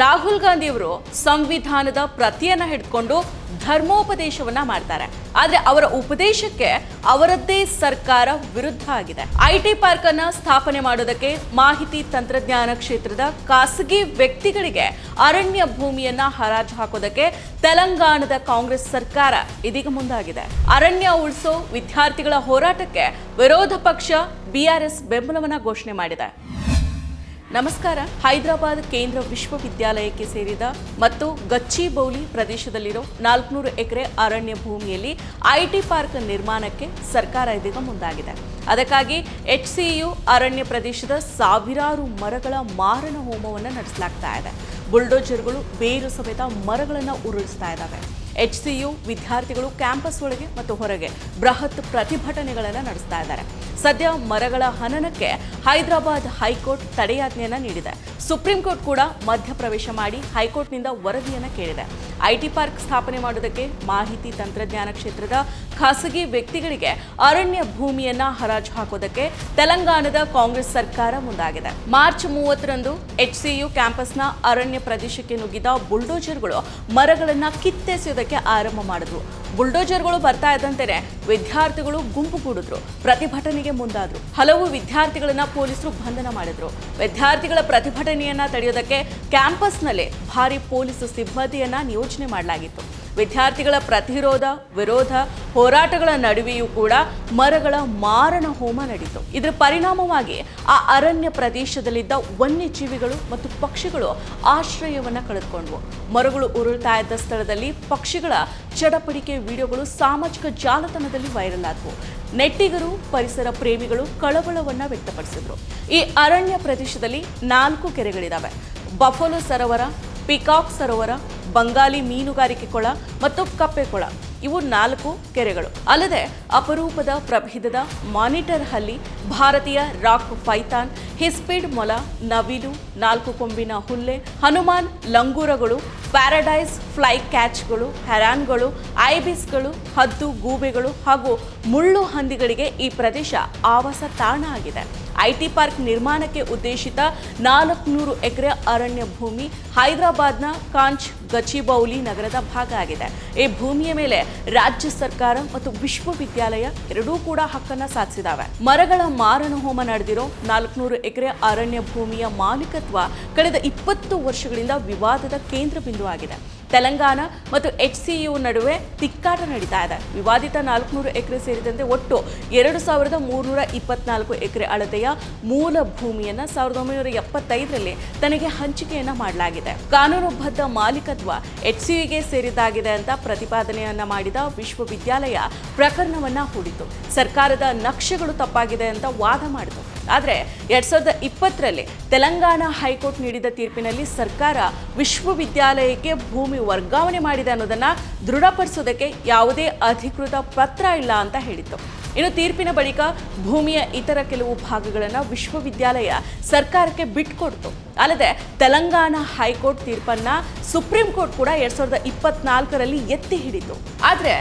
ರಾಹುಲ್ ಗಾಂಧಿ ಅವರು ಸಂವಿಧಾನದ ಪ್ರತಿಯನ್ನ ಹಿಡ್ಕೊಂಡು ಧರ್ಮೋಪದೇಶವನ್ನ ಮಾಡ್ತಾರೆ. ಆದ್ರೆ ಅವರ ಉಪದೇಶಕ್ಕೆ ಅವರದ್ದೇ ಸರ್ಕಾರ ವಿರುದ್ಧ ಆಗಿದೆ. ಐಟಿ ಪಾರ್ಕ್ ಅನ್ನ ಸ್ಥಾಪನೆ ಮಾಡೋದಕ್ಕೆ ಮಾಹಿತಿ ತಂತ್ರಜ್ಞಾನ ಕ್ಷೇತ್ರದ ಖಾಸಗಿ ವ್ಯಕ್ತಿಗಳಿಗೆ ಅರಣ್ಯ ಭೂಮಿಯನ್ನ ಹರಾಜು ಹಾಕೋದಕ್ಕೆ ತೆಲಂಗಾಣದ ಕಾಂಗ್ರೆಸ್ ಸರ್ಕಾರ ಇದೀಗ ಮುಂದಾಗಿದೆ. ಅರಣ್ಯ ಉಳಿಸೋ ವಿದ್ಯಾರ್ಥಿಗಳ ಹೋರಾಟಕ್ಕೆ ವಿರೋಧ ಪಕ್ಷ ಬಿಆರ್ಎಸ್ ಬೆಂಬಲವನ್ನ ಘೋಷಣೆ ಮಾಡಿದೆ. ನಮಸ್ಕಾರ. ಹೈದರಾಬಾದ್ ಕೇಂದ್ರ ವಿಶ್ವವಿದ್ಯಾಲಯಕ್ಕೆ ಸೇರಿದ ಮತ್ತು ಗಚ್ಚಿಬೌಲಿ ಪ್ರದೇಶದಲ್ಲಿರೋ ನಾಲ್ಕುನೂರು ಎಕರೆ ಅರಣ್ಯ ಭೂಮಿಯಲ್ಲಿ ಐಟಿ ಪಾರ್ಕ್ ನಿರ್ಮಾಣಕ್ಕೆ ಸರ್ಕಾರ ಇದೀಗ ಮುಂದಾಗಿದೆ. ಅದಕ್ಕಾಗಿ ಎಚ್ ಸಿಯು ಅರಣ್ಯ ಪ್ರದೇಶದ ಸಾವಿರಾರು ಮರಗಳ ಮಾರಣ ಹೋಮವನ್ನು ನಡೆಸಲಾಗ್ತಾ ಇದೆ. ಬುಲ್ಡೋಜರ್ಗಳು ಬೇರು ಸಮೇತ ಮರಗಳನ್ನು ಉರುಳಿಸ್ತಾ ಇದ್ದಾವೆ ಎಚ್ ಸಿಯು ವಿದ್ಯಾರ್ಥಿಗಳು ಕ್ಯಾಂಪಸ್ ಒಳಗೆ ಮತ್ತು ಹೊರಗೆ ಬೃಹತ್ ಪ್ರತಿಭಟನೆಗಳನ್ನು ನಡೆಸ್ತಾ ಇದ್ದಾರೆ. ಸದ್ಯ ಮರಗಳ ಹನನಕ್ಕೆ ಹೈದರಾಬಾದ್ ಹೈಕೋರ್ಟ್ ತಡೆಯಾಜ್ಞೆಯನ್ನು ನೀಡಿದೆ. ಸುಪ್ರೀಂ ಕೋರ್ಟ್ ಕೂಡ ಮಧ್ಯಪ್ರವೇಶ ಮಾಡಿ ಹೈಕೋರ್ಟ್ನಿಂದ ವರದಿಯನ್ನು ಕೇಳಿದೆ. ಐಟಿ ಪಾರ್ಕ್ ಸ್ಥಾಪನೆ ಮಾಡೋದಕ್ಕೆ ಮಾಹಿತಿ ತಂತ್ರಜ್ಞಾನ ಕ್ಷೇತ್ರದ ಖಾಸಗಿ ವ್ಯಕ್ತಿಗಳಿಗೆ ಅರಣ್ಯ ಭೂಮಿಯನ್ನ ಹರಾಜು ಹಾಕೋದಕ್ಕೆ ತೆಲಂಗಾಣದ ಕಾಂಗ್ರೆಸ್ ಸರ್ಕಾರ ಮುಂದಾಗಿದೆ. ಮಾರ್ಚ್ ಮೂವತ್ತರಂದು ಎಚ್ಸಿಯು ಕ್ಯಾಂಪಸ್ನ ಅರಣ್ಯ ಪ್ರದೇಶಕ್ಕೆ ನುಗ್ಗಿದ ಬುಲ್ಡೋಜರ್ಗಳು ಮರಗಳನ್ನು ಕಿತ್ತೆಸೆಯುವುದಕ್ಕೆ ಆರಂಭ ಮಾಡಿದ್ರು. ಬುಲ್ಡೋಜರ್ಗಳು ಬರ್ತಾ ಇದ್ದಂತೆಯೇ ವಿದ್ಯಾರ್ಥಿಗಳು ಗುಂಪು ಕೂಡಿದ್ರು, ಪ್ರತಿಭಟನೆಗೆ ಮುಂದಾದ್ರು. ಹಲವು ವಿದ್ಯಾರ್ಥಿಗಳನ್ನ ಪೊಲೀಸರು ಬಂಧನ ಮಾಡಿದ್ರು. ವಿದ್ಯಾರ್ಥಿಗಳ ಪ್ರತಿಭಟನೆಯನ್ನ ತಡೆಯೋದಕ್ಕೆ ಕ್ಯಾಂಪಸ್ನಲ್ಲೇ ಭಾರಿ ಪೊಲೀಸ್ ಸಿಬ್ಬಂದಿಯನ್ನ ನಿಯೋಜನೆ ಮಾಡಲಾಗಿತ್ತು. ವಿದ್ಯಾರ್ಥಿಗಳ ಪ್ರತಿರೋಧ, ವಿರೋಧ, ಹೋರಾಟಗಳ ನಡುವೆಯೂ ಕೂಡ ಮರಗಳ ಮಾರಣ ಹೋಮ ನಡೀತು. ಇದರ ಪರಿಣಾಮವಾಗಿ ಆ ಅರಣ್ಯ ಪ್ರದೇಶದಲ್ಲಿದ್ದ ವನ್ಯಜೀವಿಗಳು ಮತ್ತು ಪಕ್ಷಿಗಳು ಆಶ್ರಯವನ್ನು ಕಳೆದುಕೊಂಡವು. ಮರಗಳು ಉರುಳ್ತಾ ಇದ್ದ ಸ್ಥಳದಲ್ಲಿ ಪಕ್ಷಿಗಳ ಚಡಪಡಿಕೆ ವಿಡಿಯೋಗಳು ಸಾಮಾಜಿಕ ಜಾಲತಾಣದಲ್ಲಿ ವೈರಲ್ ಆದವು. ನೆಟ್ಟಿಗರು, ಪರಿಸರ ಪ್ರೇಮಿಗಳು ಕಳವಳವನ್ನು ವ್ಯಕ್ತಪಡಿಸಿದರು. ಈ ಅರಣ್ಯ ಪ್ರದೇಶದಲ್ಲಿ ನಾಲ್ಕು ಕೆರೆಗಳಿದ್ದಾವೆ ಬಫಲೋ ಸರೋವರ, ಪಿಕಾಕ್ ಸರೋವರ ಬಂಗಾಲಿ ಮೀನುಗಾರಿಕೆ ಕೊಳ ಮತ್ತು ಕಪ್ಪೆ ಕೊಳ. ಇವು ನಾಲ್ಕು ಕೆರೆಗಳು. ಅಲ್ಲದೆ ಅಪರೂಪದ ಪ್ರಭೇದದ ಮಾನಿಟರ್ ಹಲ್ಲಿ, ಭಾರತೀಯ ರಾಕ್ ಫೈತಾನ್ ಹಿಸ್ಪಿಡ್ ಮೊಲ, ನವಿಲು, ನಾಲ್ಕು ಕೊಂಬಿನ ಹುಲ್ಲೆ, ಹನುಮಾನ್ ಲಂಗೂರಗಳು, ಪ್ಯಾರಡೈಸ್ ಫ್ಲೈ ಕ್ಯಾಚ್ಗಳು, ಹೆರಾನ್ಗಳು, ಐಬಿಸ್ಗಳು, ಹದ್ದು ಗೂಬೆಗಳು ಹಾಗೂ ಮುಳ್ಳು ಹಂದಿಗಳಿಗೆ ಈ ಪ್ರದೇಶ ಆವಾಸ ತಾಣ ಆಗಿದೆ. ಐಟಿ ಪಾರ್ಕ್ ನಿರ್ಮಾಣಕ್ಕೆ ಉದ್ದೇಶಿತ ನಾಲ್ಕುನೂರು ಎಕರೆ ಅರಣ್ಯ ಭೂಮಿ ಹೈದರಾಬಾದ್ನ ಕಾಂಚ್ ಗಚಿಬೌಲಿ ನಗರದ ಭಾಗ ಆಗಿದೆ. ಈ ಭೂಮಿಯ ಮೇಲೆ ರಾಜ್ಯ ಸರ್ಕಾರ ಮತ್ತು ವಿಶ್ವವಿದ್ಯಾಲಯ ಎರಡೂ ಕೂಡ ಹಕ್ಕನ್ನ ಸಾಧಿಸಿದಾವೆ. ಮರಗಳ ಮಾರಣ ಹೋಮ ನಡೆದಿರೋ ನಾಲ್ಕುನೂರು ಎಕರೆ ಅರಣ್ಯ ಭೂಮಿಯ ಮಾಲೀಕತ್ವ ಕಳೆದ ಇಪ್ಪತ್ತು ವರ್ಷಗಳಿಂದ ವಿವಾದದ ಕೇಂದ್ರ ಬಿಂದು ಆಗಿದೆ. ತೆಲಂಗಾಣ ಮತ್ತು ಎಚ್ ಸಿಯು ನಡುವೆ ತಿಕ್ಕಾಟ ನಡೀತಾ ಇದೆ. ವಿವಾದಿತ ನಾಲ್ಕುನೂರು ಎಕರೆ ಸೇರಿದಂತೆ ಒಟ್ಟು ಎರಡು ಸಾವಿರದ ಮೂರ್ನೂರ ಇಪ್ಪತ್ನಾಲ್ಕು ಎಕರೆ ಅಳತೆಯ ಮೂಲ ಭೂಮಿಯನ್ನ ಸಾವಿರದ ಒಂಬೈನೂರ ಎಪ್ಪತ್ತೈದರಲ್ಲಿ ತನಗೆ ಹಂಚಿಕೆಯನ್ನ ಮಾಡಲಾಗಿದೆ. ಕಾನೂನುಬದ್ಧ ಮಾಲೀಕತ್ವ ಎಚ್ ಸಿಯುಗೆ ಸೇರಿದ್ದಾಗಿದೆ ಅಂತ ಪ್ರತಿಪಾದನೆಯನ್ನ ಮಾಡಿದ ವಿಶ್ವವಿದ್ಯಾಲಯ ಪ್ರಕರಣವನ್ನ ಹೂಡಿತು ಸರ್ಕಾರದ ನಕ್ಷೆಗಳು ತಪ್ಪಾಗಿದೆ ಅಂತ ವಾದ ಮಾಡಿತು. ಆದರೆ ಎರಡ್ ಸಾವಿರದ ಇಪ್ಪತ್ತರಲ್ಲಿ ತೆಲಂಗಾಣ ಹೈಕೋರ್ಟ್ ನೀಡಿದ ತೀರ್ಪಿನಲ್ಲಿ ಸರ್ಕಾರ ವಿಶ್ವವಿದ್ಯಾಲಯಕ್ಕೆ ಭೂಮಿ ವರ್ಗಾವಣೆ ಮಾಡಿದೆ ಅನ್ನೋದನ್ನು ದೃಢಪಡಿಸೋದಕ್ಕೆ ಯಾವುದೇ ಅಧಿಕೃತ ಪತ್ರ ಇಲ್ಲ ಅಂತ ಹೇಳಿತ್ತು. ಇನ್ನು ತೀರ್ಪಿನ ಬಳಿಕ ಭೂಮಿಯ ಇತರ ಕೆಲವು ಭಾಗಗಳನ್ನು ವಿಶ್ವವಿದ್ಯಾಲಯ ಸರ್ಕಾರಕ್ಕೆ ಬಿಟ್ಕೊಡ್ತು ಅಲ್ಲದೆ ತೆಲಂಗಾಣ ಹೈಕೋರ್ಟ್ ತೀರ್ಪನ್ನ ಸುಪ್ರೀಂ ಕೋರ್ಟ್ ಕೂಡ ಎರಡ್ ಸಾವಿರದ ಇಪ್ಪತ್ನಾಲ್ಕರಲ್ಲಿ ಎತ್ತಿ ಹಿಡಿತು. ಆದರೆ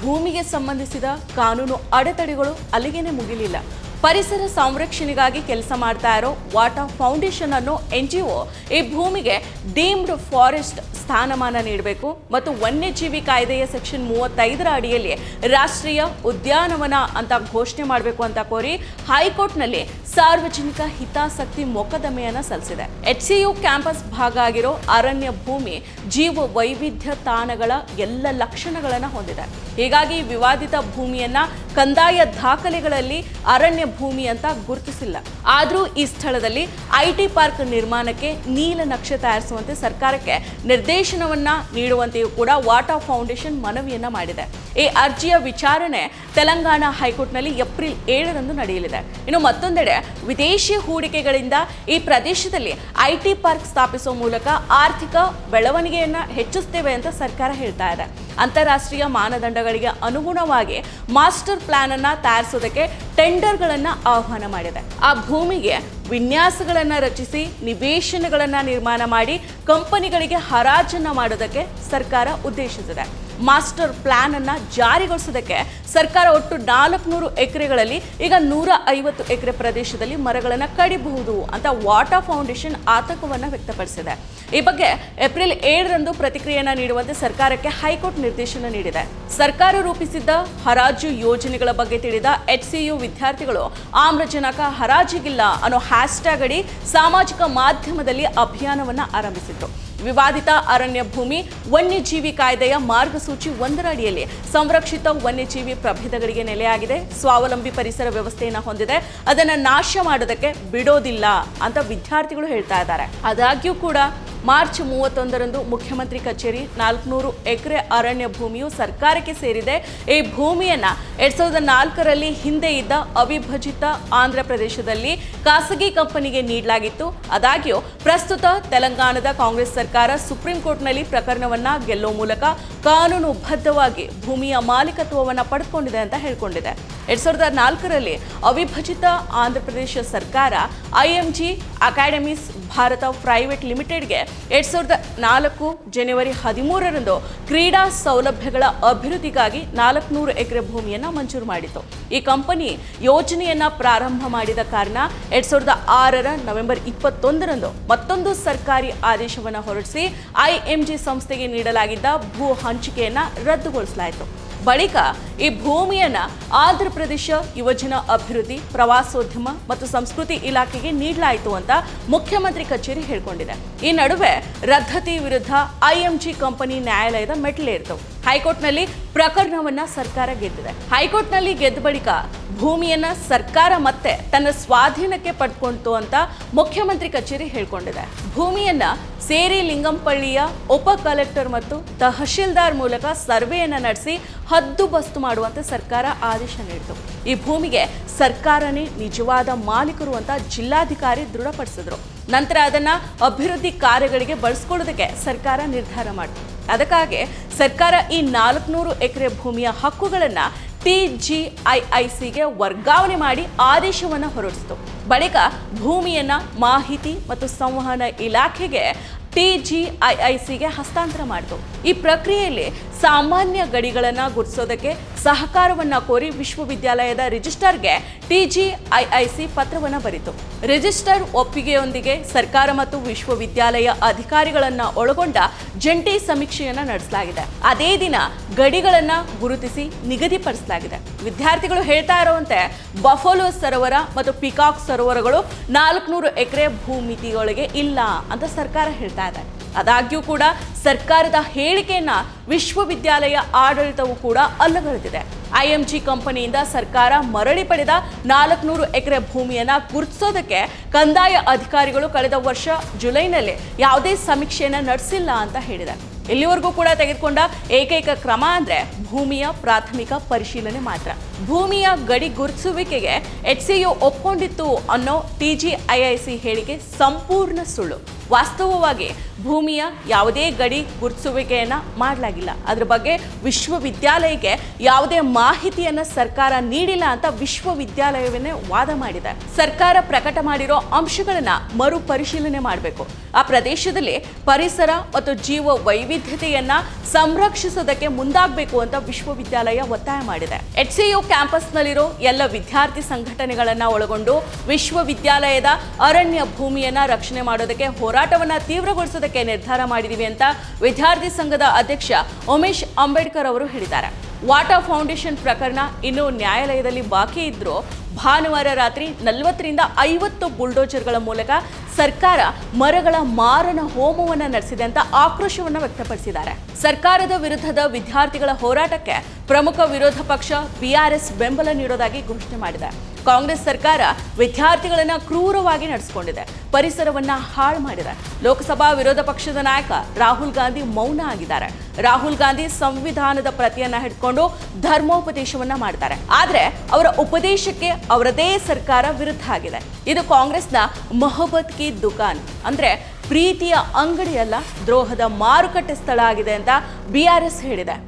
ಭೂಮಿಗೆ ಸಂಬಂಧಿಸಿದ ಕಾನೂನು ಅಡೆತಡೆಗಳು ಅಲ್ಲಿಗೇನೆ ಮುಗಿಲಿಲ್ಲ. ಪರಿಸರ ಸಂರಕ್ಷಣೆಗಾಗಿ ಕೆಲಸ ಮಾಡ್ತಾ ಇರೋ ವಾಟರ್ ಫೌಂಡೇಶನ್ ಅನ್ನೋ ಎನ್ ಜಿ ಒ ಈ ಭೂಮಿಗೆ ಡೀಮ್ಡ್ ಫಾರೆಸ್ಟ್ ಸ್ಥಾನಮಾನ ನೀಡಬೇಕು ಮತ್ತು ವನ್ಯಜೀವಿ ಕಾಯ್ದೆಯ ಸೆಕ್ಷನ್ ಮೂವತ್ತೈದರ ಅಡಿಯಲ್ಲಿ ರಾಷ್ಟ್ರೀಯ ಉದ್ಯಾನವನ ಅಂತ ಘೋಷಣೆ ಮಾಡಬೇಕು ಅಂತ ಕೋರಿ ಹೈಕೋರ್ಟ್ನಲ್ಲಿ ಸಾರ್ವಜನಿಕ ಹಿತಾಸಕ್ತಿ ಮೊಕದ್ದಮೆಯನ್ನು ಸಲ್ಲಿಸಿದೆ. ಎಚ್ ಸಿಯು ಕ್ಯಾಂಪಸ್ ಭಾಗ ಆಗಿರೋ ಅರಣ್ಯ ಭೂಮಿ ಜೀವ ವೈವಿಧ್ಯ ತಾಣಗಳ ಎಲ್ಲ ಲಕ್ಷಣಗಳನ್ನು ಹೊಂದಿದೆ. ಹೀಗಾಗಿ ವಿವಾದಿತ ಭೂಮಿಯನ್ನ ಕಂದಾಯ ದಾಖಲೆಗಳಲ್ಲಿ ಅರಣ್ಯ ಭೂಮಿ ಅಂತ ಗುರುತಿಸಿಲ್ಲ. ಆದರೂ ಈ ಸ್ಥಳದಲ್ಲಿ ಐಟಿ ಪಾರ್ಕ್ ನಿರ್ಮಾಣಕ್ಕೆ ನೀಲ ನಕ್ಷೆ ತಯಾರಿಸುವಂತೆ ಸರ್ಕಾರಕ್ಕೆ ನಿರ್ದೇಶನವನ್ನ ನೀಡುವಂತೆಯೂ ಕೂಡ ವಾಟಾ ಫೌಂಡೇಶನ್ ಮನವಿಯನ್ನ ಮಾಡಿದೆ. ಈ ಅರ್ಜಿಯ ವಿಚಾರಣೆ ತೆಲಂಗಾಣ ಹೈಕೋರ್ಟ್ನಲ್ಲಿ ಏಪ್ರಿಲ್ ಏಳರಂದು ನಡೆಯಲಿದೆ. ಇನ್ನು ಮತ್ತೊಂದೆಡೆ ವಿದೇಶಿ ಹೂಡಿಕೆಗಳಿಂದ ಈ ಪ್ರದೇಶದಲ್ಲಿ ಐಟಿ ಪಾರ್ಕ್ ಸ್ಥಾಪಿಸುವ ಮೂಲಕ ಆರ್ಥಿಕ ಬೆಳವಣಿಗೆಯನ್ನ ಹೆಚ್ಚಿಸ್ತೇವೆ ಅಂತ ಸರ್ಕಾರ ಹೇಳ್ತಾ ಇದೆ. ಅಂತಾರಾಷ್ಟ್ರೀಯ ಮಾನದಂಡಗಳಿಗೆ ಅನುಗುಣವಾಗಿ ಮಾಸ್ಟರ್ ಪ್ಲಾನ್ ಅನ್ನ ತಯಾರಿಸೋದಕ್ಕೆ ಟೆಂಡರ್ಗಳನ್ನು ಆಹ್ವಾನ ಮಾಡಿದೆ. ಆ ಭೂಮಿಗೆ ವಿನ್ಯಾಸಗಳನ್ನು ರಚಿಸಿ, ನಿವೇಶನಗಳನ್ನು ನಿರ್ಮಾಣ ಮಾಡಿ, ಕಂಪನಿಗಳಿಗೆ ಹರಾಜನ್ನು ಮಾಡೋದಕ್ಕೆ ಸರ್ಕಾರ ಉದ್ದೇಶಿಸಿದೆ. ಮಾಸ್ಟರ್ ಪ್ಲಾನ್ ಅನ್ನ ಜಾರಿಗೊಳಿಸೋದಕ್ಕೆ ಸರ್ಕಾರ ಒಟ್ಟು ನಾಲ್ಕುನೂರು ಎಕರೆಗಳಲ್ಲಿ, ಈಗ ನೂರ ಐವತ್ತು ಎಕರೆ ಪ್ರದೇಶದಲ್ಲಿ ಮರಗಳನ್ನು ಕಡಿಬಹುದು ಅಂತ ವಾಟಾ ಫೌಂಡೇಶನ್ ಆತಂಕವನ್ನು ವ್ಯಕ್ತಪಡಿಸಿದೆ. ಈ ಬಗ್ಗೆ ಏಪ್ರಿಲ್ ಏಳರಂದು ಪ್ರತಿಕ್ರಿಯೆಯನ್ನು ನೀಡುವಂತೆ ಸರ್ಕಾರಕ್ಕೆ ಹೈಕೋರ್ಟ್ ನಿರ್ದೇಶನ ನೀಡಿದೆ. ಸರ್ಕಾರ ರೂಪಿಸಿದ್ದ ಹರಾಜು ಯೋಜನೆಗಳ ಬಗ್ಗೆ ತಿಳಿದ ಎಚ್ಸಿಯು ವಿದ್ಯಾರ್ಥಿಗಳು, ಆಮ್ಲಜನಕ ಹರಾಜಿಗಿಲ್ಲ ಅನ್ನೋ ಹ್ಯಾಶ್ಟ್ಯಾಗ್ ಅಡಿ ಸಾಮಾಜಿಕ ಮಾಧ್ಯಮದಲ್ಲಿ ಅಭಿಯಾನವನ್ನ ಆರಂಭಿಸಿದ್ರು. ವಿವಾದಿತ ಅರಣ್ಯ ಭೂಮಿ, ವನ್ಯಜೀವಿ ಕಾಯ್ದೆಯ ಮಾರ್ಗಸೂಚಿ ಒಂದರ ಅಡಿಯಲ್ಲಿ ಸಂರಕ್ಷಿತ ವನ್ಯಜೀವಿ ಪ್ರಭೇದಗಳಿಗೆ ನೆಲೆಯಾಗಿದೆ. ಸ್ವಾವಲಂಬಿ ಪರಿಸರ ವ್ಯವಸ್ಥೆಯನ್ನು ಹೊಂದಿದೆ. ಅದನ್ನು ನಾಶ ಮಾಡೋದಕ್ಕೆ ಬಿಡೋದಿಲ್ಲ ಅಂತ ವಿದ್ಯಾರ್ಥಿಗಳು ಹೇಳ್ತಾ ಇದ್ದಾರೆ. ಆದಾಗ್ಯೂ ಕೂಡ ಮಾರ್ಚ್ ಮೂವತ್ತೊಂದರಂದು ಮುಖ್ಯಮಂತ್ರಿ ಕಚೇರಿ ನಾಲ್ಕುನೂರು ಎಕರೆ ಅರಣ್ಯ ಭೂಮಿಯು ಸರ್ಕಾರಕ್ಕೆ ಸೇರಿದೆ. ಈ ಭೂಮಿಯನ್ನು ಎರಡ್ ಸಾವಿರದ ನಾಲ್ಕರಲ್ಲಿ ಹಿಂದೆ ಇದ್ದ ಅವಿಭಜಿತ ಆಂಧ್ರ ಪ್ರದೇಶದಲ್ಲಿ ಖಾಸಗಿ ಕಂಪನಿಗೆ ನೀಡಲಾಗಿತ್ತು. ಆದಾಗ್ಯೂ, ಪ್ರಸ್ತುತ ತೆಲಂಗಾಣದ ಕಾಂಗ್ರೆಸ್ ಸರ್ಕಾರ ಸುಪ್ರೀಂ ಕೋರ್ಟ್ನಲ್ಲಿ ಪ್ರಕರಣವನ್ನು ಗೆಲ್ಲುವ ಮೂಲಕ ಕಾನೂನುಬದ್ಧವಾಗಿ ಭೂಮಿಯ ಮಾಲೀಕತ್ವವನ್ನು ಪಡೆದುಕೊಂಡಿದೆ ಅಂತ ಹೇಳ್ಕೊಂಡಿದೆ. ಎರಡ್ ಸಾವಿರದ ನಾಲ್ಕರಲ್ಲಿ ಅವಿಭಜಿತ ಆಂಧ್ರಪ್ರದೇಶ ಸರ್ಕಾರ ಐ ಸರ್ಕಾರ ಜಿ ಅಕಾಡೆಮೀಸ್ ಭಾರತ ಪ್ರೈವೇಟ್ ಲಿಮಿಟೆಡ್ಗೆ ಎರಡ್ ಸಾವಿರದ ನಾಲ್ಕು ಜನವರಿ ಹದಿಮೂರರಂದು ಕ್ರೀಡಾ ಸೌಲಭ್ಯಗಳ ಅಭಿವೃದ್ಧಿಗಾಗಿ ನಾಲ್ಕುನೂರು ಎಕರೆ ಭೂಮಿಯನ್ನು ಮಂಜೂರು ಮಾಡಿತು ಈ ಕಂಪನಿ ಯೋಜನೆಯನ್ನು ಪ್ರಾರಂಭ ಮಾಡಿದ ಕಾರಣ ಎರಡ್ ಸಾವಿರದ ಆರರ ನವೆಂಬರ್ ಇಪ್ಪತ್ತೊಂದರಂದು ಮತ್ತೊಂದು ಸರ್ಕಾರಿ ಆದೇಶವನ್ನು ಹೊರಡಿಸಿ ಐಎಂಜಿ ಸಂಸ್ಥೆಗೆ ನೀಡಲಾಗಿದ್ದ ಭೂ ಹಂಚಿಕೆಯನ್ನು ರದ್ದುಗೊಳಿಸಲಾಯಿತು. ಬಳಿಕ ಈ ಭೂಮಿಯನ್ನ ಆಂಧ್ರ ಪ್ರದೇಶ, ಯುವಜನ ಅಭಿವೃದ್ಧಿ, ಪ್ರವಾಸೋದ್ಯಮ ಮತ್ತು ಸಂಸ್ಕೃತಿ ಇಲಾಖೆಗೆ ನೀಡಲಾಯಿತು ಅಂತ ಮುಖ್ಯಮಂತ್ರಿ ಕಚೇರಿ ಹೇಳ್ಕೊಂಡಿದೆ. ಈ ನಡುವೆ ರದ್ದತಿ ವಿರುದ್ಧ ಐಎಂಜಿ ಕಂಪನಿ ನ್ಯಾಯಾಲಯದ ಮೆಟ್ಟಲೇರಿತು. ಹೈಕೋರ್ಟ್ನಲ್ಲಿ ಪ್ರಕರಣವನ್ನ ಸರ್ಕಾರ ಗೆದ್ದಿದೆ. ಹೈಕೋರ್ಟ್ನಲ್ಲಿ ಗೆದ್ದ ಬಳಿಕ ಭೂಮಿಯನ್ನ ಸರ್ಕಾರ ಮತ್ತೆ ತನ್ನ ಸ್ವಾಧೀನಕ್ಕೆ ಪಡ್ಕೊಂತು ಅಂತ ಮುಖ್ಯಮಂತ್ರಿ ಕಚೇರಿ ಹೇಳ್ಕೊಂಡಿದೆ. ಭೂಮಿಯನ್ನ ಸೇರಿ ಲಿಂಗಂಪಳ್ಳಿಯ ಉಪ ಕಲೆಕ್ಟರ್ ಮತ್ತು ತಹಶೀಲ್ದಾರ್ ಮೂಲಕ ಸರ್ವೆಯನ್ನ ನಡೆಸಿ ಹದ್ದುಬಸ್ತು ಮಾಡುವಂತೆ ಸರ್ಕಾರ ಆದೇಶ ನೀಡಿತು. ಈ ಭೂಮಿಗೆ ಸರ್ಕಾರನೇ ನಿಜವಾದ ಮಾಲೀಕರು ಅಂತ ಜಿಲ್ಲಾಧಿಕಾರಿ ದೃಢಪಡಿಸಿದ್ರು. ನಂತರ ಅದನ್ನ ಅಭಿವೃದ್ಧಿ ಕಾರ್ಯಗಳಿಗೆ ಬಳಸ್ಕೊಳ್ಳೋದಕ್ಕೆ ಸರ್ಕಾರ ನಿರ್ಧಾರ ಮಾಡಿತು. ಅದಕ್ಕಾಗಿ ಸರ್ಕಾರ ಈ ನಾಲ್ಕುನೂರು ಎಕರೆ ಭೂಮಿಯ ಹಕ್ಕುಗಳನ್ನು ಟಿಜಿಐಐಸಿಗೆ ವರ್ಗಾವಣೆ ಮಾಡಿ ಆದೇಶವನ್ನು ಹೊರಡಿಸಿತು. ಬಳಿಕ ಭೂಮಿಯನ್ನು ಮಾಹಿತಿ ಮತ್ತು ಸಂವಹನ ಇಲಾಖೆಗೆ ಟಿಜಿಐಐಸಿಗೆ ಹಸ್ತಾಂತರ ಮಾಡಿತು. ಈ ಪ್ರಕ್ರಿಯೆಯಲ್ಲಿ ಸಾಮಾನ್ಯ ಗಡಿಗಳನ್ನು ಗುರುತಿಸೋದಕ್ಕೆ ಸಹಕಾರವನ್ನ ಕೋರಿ ವಿಶ್ವವಿದ್ಯಾಲಯದ ರಿಜಿಸ್ಟರ್ಗೆ ಟಿಜಿಐಐಸಿ ಪತ್ರವನ್ನು ಬರಿತು. ರಿಜಿಸ್ಟರ್ ಒಪ್ಪಿಗೆಯೊಂದಿಗೆ ಸರ್ಕಾರ ಮತ್ತು ವಿಶ್ವವಿದ್ಯಾಲಯ ಅಧಿಕಾರಿಗಳನ್ನ ಒಳಗೊಂಡ ಜಂಟಿ ಸಮೀಕ್ಷೆಯನ್ನ ನಡೆಸಲಾಗಿದೆ. ಅದೇ ದಿನ ಗಡಿಗಳನ್ನ ಗುರುತಿಸಿ ನಿಗದಿಪಡಿಸಲಾಗಿದೆ. ವಿದ್ಯಾರ್ಥಿಗಳು ಹೇಳ್ತಾ ಇರುವಂತೆ ಬಫೋಲೋ ಸರೋವರ ಮತ್ತು ಪಿಕಾಕ್ ಸರೋವರಗಳು ನಾಲ್ಕುನೂರು ಎಕರೆ ಭೂಮಿತಿಯೊಳಗೆ ಇಲ್ಲ ಅಂತ ಸರ್ಕಾರ ಹೇಳ್ತಾ ಇದೆ. ಆದಾಗ್ಯೂ ಕೂಡ ಸರ್ಕಾರದ ಹೇಳಿಕೆಯನ್ನ ವಿಶ್ವವಿದ್ಯಾಲಯ ಆಡಳಿತವು ಕೂಡ ಅಲ್ಲಗಳೆದಿದೆ. ಐಎಂಜಿ ಕಂಪನಿಯಿಂದ ಸರ್ಕಾರ ಮರಳಿ ಪಡೆದ ನಾಲ್ಕುನೂರು ಎಕರೆ ಭೂಮಿಯನ್ನ ಗುರುತಿಸೋದಕ್ಕೆ ಕಂದಾಯ ಅಧಿಕಾರಿಗಳು ಕಳೆದ ವರ್ಷ ಜುಲೈನಲ್ಲಿ ಯಾವುದೇ ಸಮೀಕ್ಷೆಯನ್ನು ನಡೆಸಿಲ್ಲ ಅಂತ ಹೇಳಿದೆ. ಇಲ್ಲಿವರೆಗೂ ಕೂಡ ತೆಗೆದುಕೊಂಡ ಏಕೈಕ ಕ್ರಮ ಅಂದರೆ ಭೂಮಿಯ ಪ್ರಾಥಮಿಕ ಪರಿಶೀಲನೆ ಮಾತ್ರ. ಭೂಮಿಯ ಗಡಿ ಗುರುತಿಸುವಿಕೆಗೆ ಎಚ್ ಸಿಯು ಒಪ್ಕೊಂಡಿತ್ತು ಅನ್ನೋ ಟಿಜಿಐಐಸಿ ಹೇಳಿಕೆ ಸಂಪೂರ್ಣ ಸುಳ್ಳು. ವಾಸ್ತವವಾಗಿ ಭೂಮಿಯ ಯಾವುದೇ ಗಡಿ ಗುರುತಿಸುವಿಕೆಯನ್ನು ಮಾಡಲಾಗಿಲ್ಲ. ಅದ್ರ ಬಗ್ಗೆ ವಿಶ್ವವಿದ್ಯಾಲಯಕ್ಕೆ ಯಾವುದೇ ಮಾಹಿತಿಯನ್ನು ಸರ್ಕಾರ ನೀಡಿಲ್ಲ ಅಂತ ವಿಶ್ವವಿದ್ಯಾಲಯವನ್ನೇ ವಾದ ಮಾಡಿದೆ. ಸರ್ಕಾರ ಪ್ರಕಟ ಮಾಡಿರೋ ಅಂಶಗಳನ್ನು ಮರುಪರಿಶೀಲನೆ ಮಾಡಬೇಕು. ಆ ಪ್ರದೇಶದಲ್ಲಿ ಪರಿಸರ ಮತ್ತು ಜೀವ ವೈವಿಧ್ಯತೆಯನ್ನ ಸಂರಕ್ಷಿಸೋದಕ್ಕೆ ಮುಂದಾಗಬೇಕು ಅಂತ ವಿಶ್ವವಿದ್ಯಾಲಯ ಒತ್ತಾಯ ಮಾಡಿದೆ. ಎಚ್ ಸಿಯು ಕ್ಯಾಂಪಸ್ನಲ್ಲಿರೋ ಎಲ್ಲ ವಿದ್ಯಾರ್ಥಿ ಸಂಘಟನೆಗಳನ್ನ ಒಳಗೊಂಡು ವಿಶ್ವವಿದ್ಯಾಲಯದ ಅರಣ್ಯ ಭೂಮಿಯನ್ನ ರಕ್ಷಣೆ ಮಾಡೋದಕ್ಕೆ, ಹೋರಾಟವನ್ನ ತೀವ್ರಗೊಳಿಸೋದಕ್ಕೆ ನಿರ್ಧಾರ ಮಾಡಿದೀವಿ ಅಂತ ವಿದ್ಯಾರ್ಥಿ ಸಂಘದ ಅಧ್ಯಕ್ಷ ಉಮೇಶ್ ಅಂಬೇಡ್ಕರ್ ಅವರು ಹೇಳಿದ್ದಾರೆ. ವಾಟಾ ಫೌಂಡೇಶನ್ ಪ್ರಕರಣ ಇನ್ನೂ ನ್ಯಾಯಾಲಯದಲ್ಲಿ ಬಾಕಿ ಇದ್ರೂ ಭಾನುವಾರ ರಾತ್ರಿ ನಲವತ್ತರಿಂದ ಐವತ್ತು ಬುಲ್ಡೋಜರ್ಗಳ ಮೂಲಕ ಸರ್ಕಾರ ಮರಗಳ ಮಾರಣ ಹೋಮವನ್ನು ನಡೆಸಿದೆ ಅಂತ ಆಕ್ರೋಶವನ್ನು ವ್ಯಕ್ತಪಡಿಸಿದ್ದಾರೆ. ಸರ್ಕಾರದ ವಿರುದ್ಧದ ವಿದ್ಯಾರ್ಥಿಗಳ ಹೋರಾಟಕ್ಕೆ ಪ್ರಮುಖ ವಿರೋಧ ಪಕ್ಷ ಬಿಆರ್ಎಸ್ ಬೆಂಬಲ ನೀಡೋದಾಗಿ ಘೋಷಣೆ ಮಾಡಿದೆ. ಕಾಂಗ್ರೆಸ್ ಸರ್ಕಾರ ವಿದ್ಯಾರ್ಥಿಗಳನ್ನ ಕ್ರೂರವಾಗಿ ನಡೆಸಿಕೊಂಡಿದೆ. ಪರಿಸರವನ್ನ ಹಾಳು ಮಾಡಿದೆ. ಲೋಕಸಭಾ ವಿರೋಧ ಪಕ್ಷದ ನಾಯಕ ರಾಹುಲ್ ಗಾಂಧಿ ಮೌನ ಆಗಿದ್ದಾರೆ. ರಾಹುಲ್ ಗಾಂಧಿ ಸಂವಿಧಾನದ ಪ್ರತಿಯನ್ನ ಹಿಡ್ಕೊಂಡು ಧರ್ಮೋಪದೇಶವನ್ನ ಮಾಡ್ತಾರೆ. ಆದ್ರೆ ಅವರ ಉಪದೇಶಕ್ಕೆ ಅವರದೇ ಸರ್ಕಾರ ವಿರುದ್ಧ ಆಗಿದೆ. ಇದು ಕಾಂಗ್ರೆಸ್ನ ಮೊಹಬ್ಬತ್ ಕಿ ದುಕಾನ್. ಅಂದ್ರೆ ಪ್ರೀತಿಯ ಅಂಗಡಿಯಲ್ಲ, ದ್ರೋಹದ ಮಾರುಕಟ್ಟೆ ಸ್ಥಳ ಆಗಿದೆ ಅಂತ ಬಿಆರ್ಎಸ್ ಹೇಳಿದೆ.